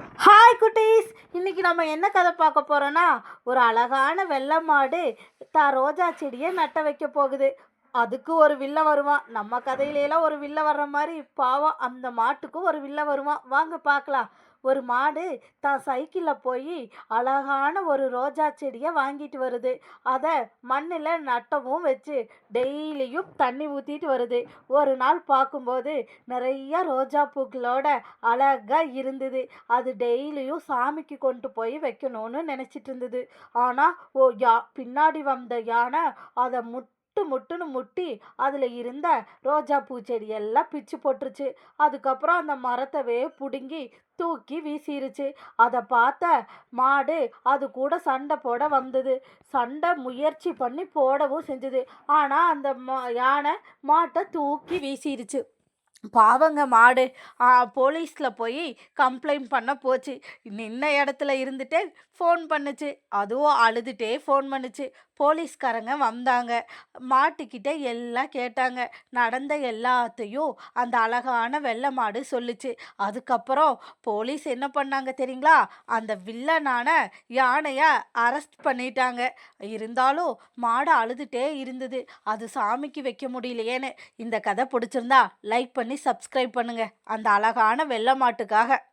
Hi குட்டீஸ். இன்னைக்கு நம்ம என்ன கதை பார்க்க போறோம்னா ஒரு அழகான வெள்ளை மாடு தான் ரோஜா செடியை நட்ட வைக்க போகுது. அதுக்கு ஒரு வில்ல வருவான் நம்ம கதையிலலாம் ஒரு வில்ல வர்ற மாதிரி பாவம் அந்த மாட்டுக்கும் ஒரு வில்ல வருவான் வாங்க பார்க்கலாம். ஒரு மாடு தான் சைக்கிளில் போய் அழகான ஒரு ரோஜா செடியை வாங்கிட்டு வருது. அதை மண்ணில் நட்டவும் வச்சு டெய்லியும் தண்ணி ஊற்றிட்டு வருது. ஒரு நாள் பார்க்கும்போது நிறைய ரோஜா பூக்களோட அழகாக இருந்தது. அது டெய்லியும் சாமிக்கு கொண்டு போய் வைக்கணும்னு நினச்சிட்டு இருந்தது. ஆனால் ஓ யா பின்னாடி வந்த யானை அதை முட்டு முட்டுன்னு முட்டி அதில் இருந்த ரோஜா பூச்செடி எல்லாம் பிச்சு போட்டுருச்சு. அதுக்கப்புறம் அந்த மரத்தவே பிடுங்கி தூக்கி வீசிருச்சு. அதை பார்த்த மாடு அது கூட சண்டை போட வந்தது. சண்டை முயற்சி பண்ணி போடவும் செஞ்சது. ஆனால் அந்த மா யானை மாட்டை தூக்கி வீசிருச்சு. பாவங்க மாடு போலீஸில் போய் கம்ப்ளைண்ட் பண்ண போச்சு. நின்ன இடத்துல இருந்துட்டே ஃபோன் பண்ணுச்சு. அதுவும் அழுதுகிட்டே ஃபோன் பண்ணுச்சு. போலீஸ்காரங்க வந்தாங்க. மாட்டுக்கிட்ட எல்லாம் கேட்டாங்க. நடந்த எல்லாத்தையும் அந்த அழகான வெள்ளை மாடு சொல்லுச்சு. அதுக்கப்புறம் போலீஸ் என்ன பண்ணாங்க தெரியுங்களா? அந்த வில்லனான யானையை அரெஸ்ட் பண்ணிட்டாங்க. இருந்தாலும் மாடு அழுதுகிட்டே இருந்தது. அது சாமிக்கு வைக்க முடியலையேன்னு. இந்த கதை பிடிச்சிருந்தா லைக் பண்ணி சப்ஸ்கிரைப் பண்ணுங்க. அந்த அழகான வெள்ளை மாட்டுக்காக.